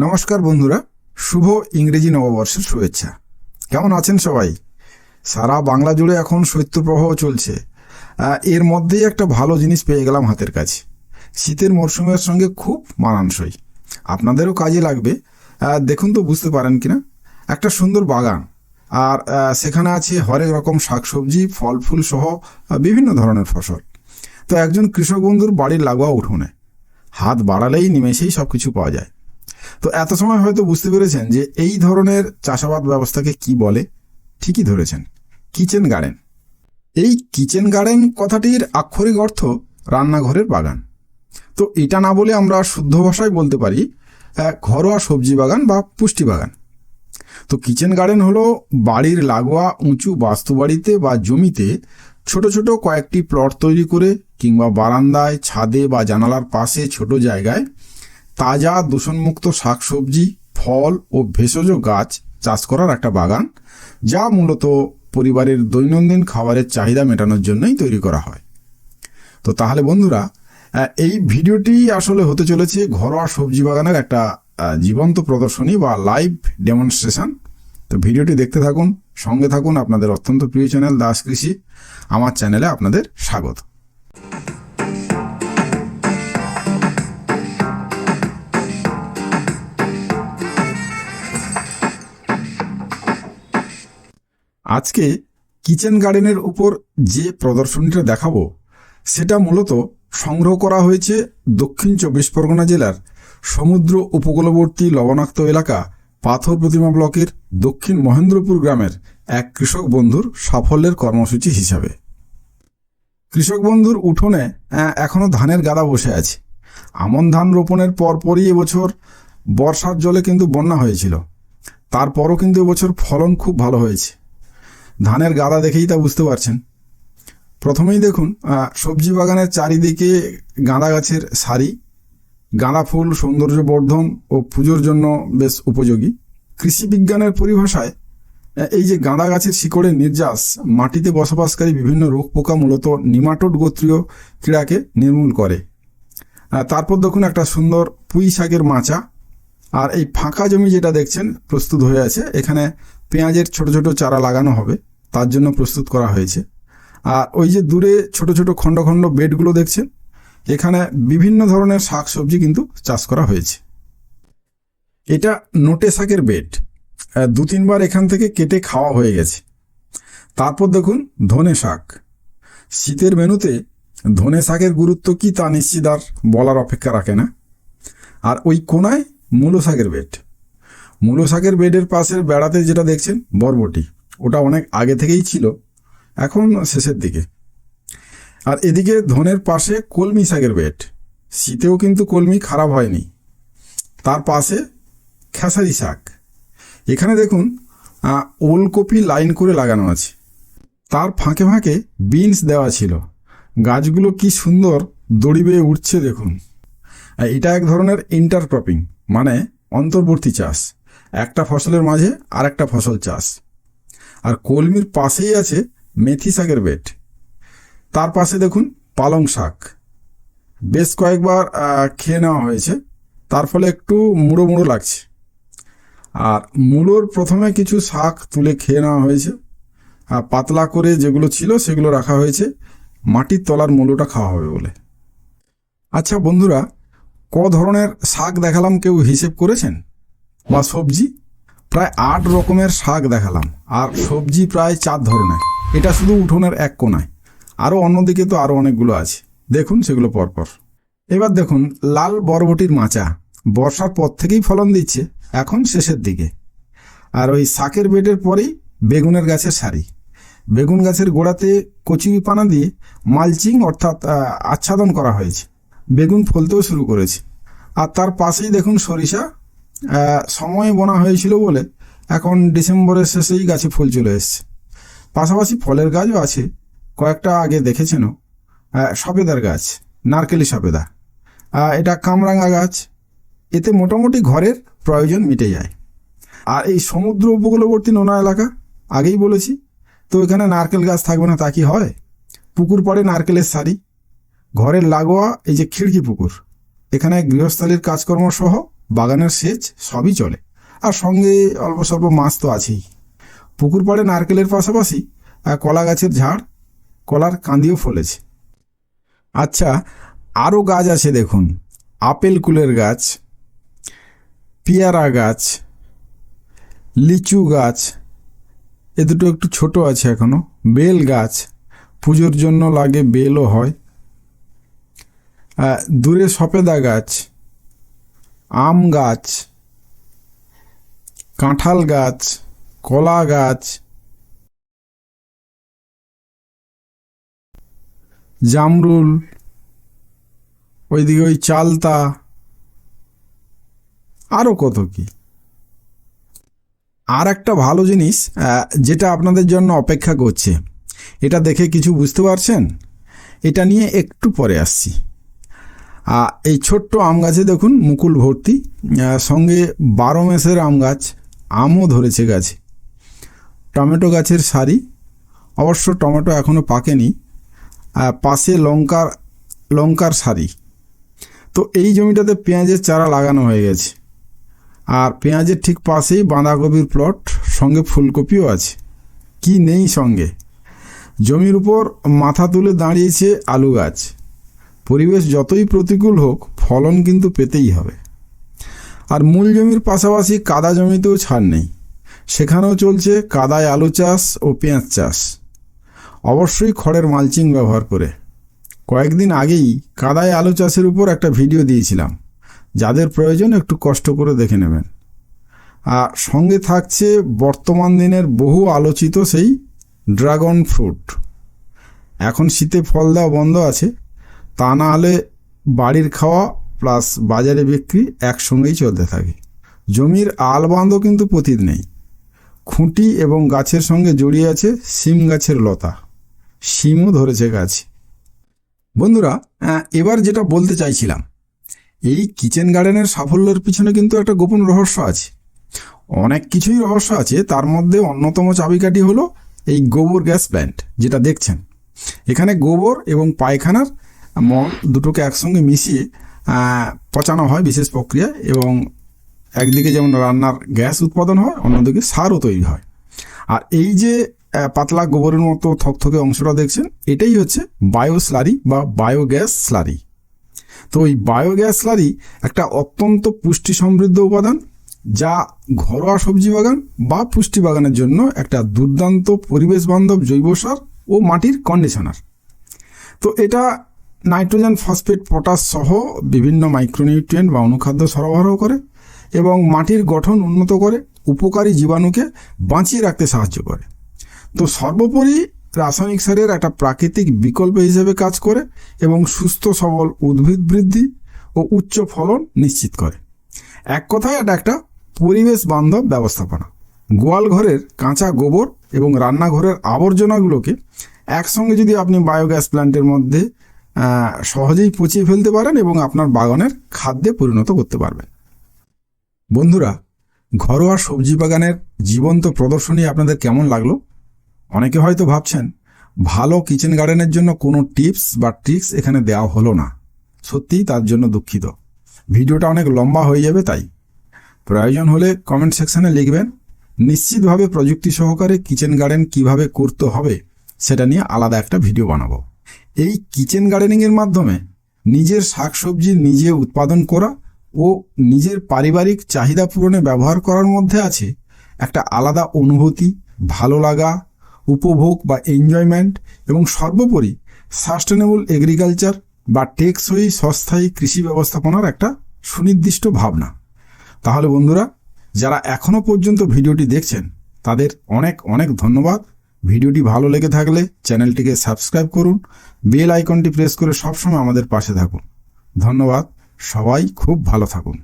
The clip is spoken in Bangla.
নমস্কার বন্ধুরা, শুভ ইংরেজি নববর্ষের শুভেচ্ছা। কেমন আছেন সবাই? সারা বাংলা জুড়ে এখন শৈত্যপ্রবাহ চলছে। এর মধ্যেই একটা ভালো জিনিস পেয়ে গেলাম হাতের কাছে। শীতের মরশুমের সঙ্গে খুব মানানসই। আপনাদেরও কাজে লাগবে। দেখুন তো, বুঝতে পারেন কিনা? একটা সুন্দর বাগান। আর সেখানে আছে হরেক রকম শাকসবজি ফল ফুল সহ বিভিন্ন ধরনের ফসল। তো একজন কৃষক বন্ধুর বাড়ির লাগোয়া উঠোনে। হাত বাড়ালেই নিমেষেই সব কিছু পাওয়া যায়। তো এত সময় হয়তো বুঝতে পেরেছেন যে এই ধরনের চাষাবাদ ব্যবস্থাকে কি বলে? ঠিকই ধরেছেন। Kitchen garden. এই কিচেন গার্ডেন কথাটির আক্ষরিক অর্থ রান্নাঘরের বাগান। তো এটা না বলে আমরা শুদ্ধ ভাষায় বলতে পারি ঘরোয়া সবজি বাগান বা পুষ্টি বাগান। তো কিচেন গার্ডেন হলো বাড়ির লাগোয়া উঁচু বাস্তুবাড়িতে বা জমিতে ছোট ছোট কয়েকটি প্লট তৈরি করে কিংবা বারান্দায় ছাদে বা জানালার পাশে ছোট জায়গায় তাজা দূষণমুক্ত শাকসবজি, ফল ও ভেষজ গাছ চাষ করার একটা বাগান, যা মূলত পরিবারের দৈনন্দিন খাবারের চাহিদা মেটানোর জন্যই তৈরি করা হয়। তো তাহলে বন্ধুরা এই ভিডিওটি আসলে হতে চলেছে ঘরোয়া সবজি বাগানের একটা জীবন্ত প্রদর্শনী বা লাইভ ডেমনস্ট্রেশন। তো ভিডিওটি দেখতে থাকুন, সঙ্গে থাকুন আপনাদের অত্যন্ত প্রিয় চ্যানেল দাস কৃষি। আমার চ্যানেলে আপনাদের স্বাগত। আজকে কিচেন গার্ডেনের উপর যে প্রদর্শনীটা দেখাবো, সেটা মূলত সংগ্রহ করা হয়েছে দক্ষিণ চব্বিশ পরগনা জেলার সমুদ্র উপকূলবর্তী লবণাক্ত এলাকা পাথর প্রতিমা ব্লকের দক্ষিণ মহেন্দ্রপুর গ্রামের এক কৃষক বন্ধুর সাফল্যের কর্মসূচি হিসাবে। কৃষক বন্ধুর উঠোনে এখনও ধানের গাদা বসে আছে। আমন ধান রোপণের পরপরই এবছর বর্ষার জলে কিন্তু বন্যা হয়েছিল। তারপরও কিন্তু এবছর ফলন খুব ভালো হয়েছে। ধানের গাদা দেখেই তা বুঝতে পারছেন। প্রথমেই দেখুন সবজি বাগানের চারিদিকে গাঁদা গাছের সারি। গাঁদা ফুল সৌন্দর্য বর্ধন ও পুজোর জন্য বেশ উপযোগী। কৃষি বিজ্ঞানের পরিভাষায় এই যে গাঁদা গাছের শিকড়ের নির্যাস, মাটিতে বসবাসকারী বিভিন্ন রোগ পোকা মূলত নিমাটোড গোত্রীয় ক্রীড়াকে নির্মূল করে। তারপর দেখুন একটা সুন্দর পুঁই শাকের মাচা। আর এই ফাঁকা জমি যেটা দেখছেন, প্রস্তুত হয়ে আছে। এখানে পেঁয়াজের ছোট ছোট চারা লাগানো হবে। তার জন্য প্রস্তুত করা হয়েছে। আর ওই যে দূরে ছোট ছোট খণ্ড খণ্ড বেডগুলো দেখছেন, এখানে বিভিন্ন ধরনের শাক সবজি কিন্তু চাষ করা হয়েছে। এটা নোটে শাকের বেড। দু তিনবার এখান থেকে কেটে খাওয়া হয়ে গেছে। তারপর দেখুন ধনে শাক। শীতের মেনুতে ধনে শাকের গুরুত্ব কি তা নিশ্চিত আর বলার অপেক্ষা রাখে না। আর ওই কোনায় মূলো শাকের বেড। মূলো শাকের বেডের পাশের বেড়াতে যেটা দেখছেন, বরবটি। ওটা অনেক আগে থেকেই ছিল, এখন শেষের দিকে। আর এদিকে ধনের পাশে কলমি শাকের বেড শীতেও কিন্তু কলমি খারাপ হয়নি। তার পাশে খেসারি শাক। এখানে দেখুন ওলকপি লাইন করে লাগানো আছে। তার ফাঁকে ফাঁকে বিনস দেওয়া ছিল। গাছগুলো কি সুন্দর দড়ি বেয়ে উঠছে দেখুন। এটা এক ধরনের ইন্টারক্রপিং মানে অন্তর্বর্তী চাষ। একটা ফসলের মাঝে আরেকটা ফসল চাষ। আর কলমির পাশেই আছে মেথি শাকের বেড তার পাশে দেখুন পালং শাক। বেশ কয়েকবার খেয়ে নেওয়া হয়েছে। তার ফলে একটু মুড়ো মুড়ো লাগছে। আর মূলোর প্রথমে কিছু শাক তুলে খেয়ে নেওয়া হয়েছে। আর পাতলা করে যেগুলো ছিল সেগুলো রাখা হয়েছে। মাটির তলার মূলোটা খাওয়া হবে বলে। আচ্ছা বন্ধুরা, ক ধরনের শাক দেখালাম কেউ হিসেব করেছেন? বা সবজি? প্রায় আট রকমের শাক দেখালাম, আর সবজি প্রায় চার ধরনের। এটা শুধু উঠোনের এক কোনায় আরও অন্যদিকে তো আরও অনেকগুলো আছে। দেখুন সেগুলো পরপর। এবার দেখুন, লাল বরবটির মাচা, বর্ষার পর থেকেই ফলন দিচ্ছে, এখন শেষের দিকে। আর ওই শাকের বেডের পরেই বেগুনের গাছের সারি। বেগুন গাছের গোড়াতে কচি পানা দিয়ে মালচিং অর্থাৎ আচ্ছাদন করা হয়েছে। বেগুন ফলতেও শুরু করেছে। আর তার পাশেই দেখুন সরিষা সময়ে বোনা হয়েছিল বলে এখন ডিসেম্বরের শেষেই গাছে ফুল চলে এসছে। পাশাপাশি ফলের গাছও আছে, কয়েকটা আগে দেখেছেনও সবেদার গাছ, নারকেলি সবেদা এটা কামরাঙা গাছ, এতে মোটামুটি ঘরের প্রয়োজন মিটে যায়। আর এই সমুদ্র উপকূলবর্তী নোনা এলাকা, আগেই বলেছি, তো এখানে নারকেল গাছ থাকবে না, তা কি হয়? পুকুর পড়ে নারকেলের সারি, ঘরের লাগোয়া এই যে খিড়কি পুকুর, এখানে গৃহস্থালির কাজকর্ম সহ বাগানের সেচ সবই চলে। আর সঙ্গে অল্প স্বল্প মাছ তো আছেই। পুকুর পাড়ে নারকেলের পাশাপাশি কলা গাছের ঝাড়, কলার কাঁদিও ফলেছে। আচ্ছা আরও গাছ আছে দেখুন। আপেল কুলের গাছ, পেয়ারা গাছ, লিচু গাছ, এ দুটো একটু ছোট আছে এখনও। বেল গাছ, পুজোর জন্য লাগে বেলও হয়। দূরে সপেদা গাছ আম গাছ, কাঁঠাল গাছ, কলা গাছ, জামরুল, ওইদিকে ওই চালতা আরও কত কি। আর একটা ভালো জিনিস যেটা আপনাদের জন্য অপেক্ষা করছে, এটা দেখে কিছু বুঝতে পারছেন? এটা নিয়ে একটু পরে আসছি। এই ছোট্ট আম গাছে দেখুন মুকুল ভর্তি। সঙ্গে বারো মাসের আম গাছ, আমও ধরেছে গাছে। টমেটো গাছের সারি। অবশ্য টমেটো এখনও পাকেনি। পাশে লঙ্কার লঙ্কার সারি। তো এই জমিটাতে পেঁয়াজের চারা লাগানো হয়ে গেছে। আর পেঁয়াজের ঠিক পাশেই বাঁধাকপির প্লট, সঙ্গে ফুলকপিও আছে। কি নেই সঙ্গে? জমির উপর মাথা তুলে দাঁড়িয়েছে আলু গাছ। পরিবেশ যতই প্রতিকূল হোক, ফলন কিন্তু পেতেই হবে। আর মূল জমির পাশাপাশি কাদা জমিতেও ছাড় নেই। সেখানেও চলছে কাদায় আলু চাষ ও পেঁয়াজ চাষ। অবশ্যই খড়ের মালচিং ব্যবহার করে। কয়েকদিন আগেই কাদায় আলু চাষের উপর একটা ভিডিও দিয়েছিলাম। যাদের প্রয়োজন একটু কষ্ট করে দেখে নেবেন। আর সঙ্গে থাকছে বর্তমান দিনের বহু আলোচিত সেই ড্রাগন ফ্রুট। এখন শীতে ফল দেওয়া বন্ধ আছে। তা না হলে বাড়ির খাওয়া প্লাস বাজারে বিক্রি একসঙ্গেই চলতে থাকে। জমির আল বাঁধও কিন্তু পতিত নেই। খুঁটি এবং গাছের সঙ্গে জড়িয়ে আছে শিম গাছের লতা। শিমও ধরেছে গাছে। বন্ধুরা এবার যেটা বলতে চাইছিলাম, এই কিচেন গার্ডেনের সাফল্যের পিছনে কিন্তু একটা গোপন রহস্য আছে। অনেক কিছুই রহস্য আছে, তার মধ্যে অন্যতম চাবিকাঠি হলো এই গোবর গ্যাস প্ল্যান্ট, যেটা দেখছেন। এখানে গোবর এবং পায়খানার দুটোকে একসঙ্গে মিশিয়ে পচানো হয় বিশেষ প্রক্রিয়া এবং একদিকে যেমন রান্নার গ্যাস উৎপাদন হয়, অন্যদিকে সারও তৈরি হয়। আর এই যে পাতলা গোবরের মতো থকথকে অংশটা দেখছেন, এটাই হচ্ছে বায়ো স্লারি বা বায়োগ্যাস স্লারি। তো ওই বায়োগ্যাস স্লারি একটা অত্যন্ত পুষ্টি সমৃদ্ধ উপাদান যা ঘরোয়া সবজি বাগান বা পুষ্টি বাগানের জন্য একটা দুর্দান্ত পরিবেশ বান্ধব জৈব সার ও মাটির কন্ডিশনার তো এটা নাইট্রোজেন, ফসফেট, পটাশ সহ বিভিন্ন মাইক্রোনিউট্রিয়েন্ট বা অনুখাদ্য সরবরাহ করে এবং মাটির গঠন উন্নত করে, উপকারী জীবাণুকে বাঁচিয়ে রাখতে সাহায্য করে। তো সর্বোপরি রাসায়নিক সারের একটা প্রাকৃতিক বিকল্প হিসেবে কাজ করে এবং সুস্থ, সবল উদ্ভিদ বৃদ্ধি ও উচ্চ ফলন নিশ্চিত করে। এক কথায় এটা একটা পরিবেশ বান্ধব ব্যবস্থাপনা। গোয়াল ঘরের কাঁচা গোবর এবং রান্নাঘরের আবর্জনাগুলোকে একসঙ্গে যদি আপনি বায়োগ্যাস প্ল্যান্টের মধ্যে সহজেই পচিয়ে ফেলতে পারেন এবং আপনার বাগানের খাদ্যে পরিণত করতে পারবেন। বন্ধুরা, ঘরোয়া সবজি বাগানের জীবন্ত প্রদর্শনী আপনাদের কেমন লাগল? অনেকে হয়তো ভাবছেন, ভালো কিচেন গার্ডেনের জন্য কোনো টিপস বা ট্রিক্স এখানে দেওয়া হলো না। সত্যিই তার জন্য দুঃখিত। ভিডিওটা অনেক লম্বা হয়ে যাবে তাই। প্রয়োজন হলে কমেন্ট সেকশানে লিখবেন, নিশ্চিতভাবে প্রযুক্তি সহকারে কিচেন গার্ডেন কীভাবে করতে হবে সেটা নিয়ে আলাদা একটা ভিডিও বানাবো। এই কিচেন গার্ডেনিংয়ের মাধ্যমে নিজের শাকসবজি নিজে উৎপাদন করা ও নিজের পারিবারিক চাহিদা পূরণে ব্যবহার করার মধ্যে আছে একটা আলাদা অনুভূতি, ভালো লাগা, উপভোগ বা এনজয়মেন্ট এবং সর্বোপরি সাস্টেনেবল এগ্রিকালচার বা টেকসই সস্থায়ী কৃষি ব্যবস্থাপনার একটা সুনির্দিষ্ট ভাবনা। তাহলে বন্ধুরা, যারা এখনও পর্যন্ত ভিডিওটি দেখছেন, তাদের অনেক অনেক ধন্যবাদ। ভিডিওটি ভালো লেগে থাকলে চ্যানেলটিকে সাবস্ক্রাইব করুন, বেল আইকনটি প্রেস করে সবসময় আমাদের পাশে থাকুন। ধন্যবাদ, সবাই খুব ভালো থাকুন।